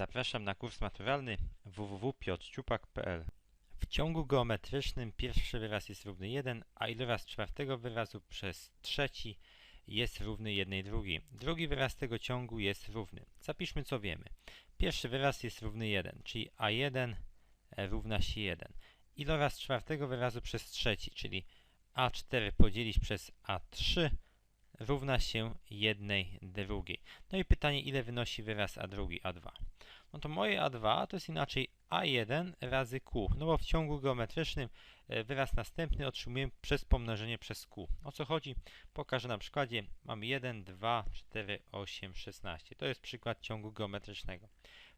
Zapraszam na kurs maturalny www.piotrciupak.pl W ciągu geometrycznym pierwszy wyraz jest równy 1, a iloraz czwartego wyrazu przez trzeci jest równy 1 drugiej. Drugi wyraz tego ciągu jest równy. Zapiszmy co wiemy. Pierwszy wyraz jest równy 1, czyli a1 równa się 1. Iloraz czwartego wyrazu przez trzeci, czyli a4 podzielić przez a3 równa się jednej drugiej. No i pytanie, ile wynosi wyraz a drugi, a2? No to moje a2 to jest inaczej a1 razy q, no bo w ciągu geometrycznym e, wyraz następny otrzymujemy przez pomnożenie przez q. O co chodzi? Pokażę na przykładzie. Mamy 1, 2, 4, 8, 16. To jest przykład ciągu geometrycznego.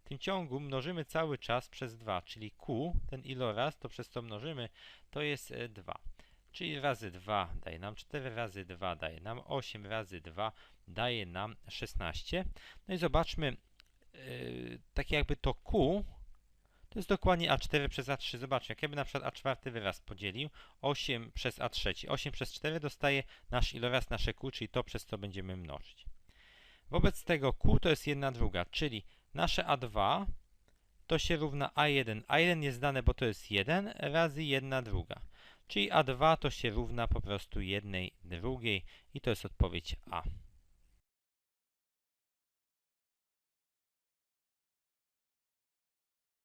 W tym ciągu mnożymy cały czas przez 2, czyli q, ten iloraz, to przez co mnożymy, to jest 2. Czyli razy 2 daje nam 4, razy 2 daje nam 8, razy 2 daje nam 16. No i zobaczmy, yy, takie jakby to Q, to jest dokładnie A4 przez A3. Zobaczmy, jak ja bym na przykład A4 wyraz podzielił, 8 przez A3. 8 przez 4 dostaje nasz iloraz, nasze Q, czyli to, przez co będziemy mnożyć. Wobec tego Q to jest 1 druga, czyli nasze A2 to się równa A1. A1 jest dane, bo to jest 1 razy 1 druga. Czyli A2 to się równa po prostu jednej drugiej i to jest odpowiedź A.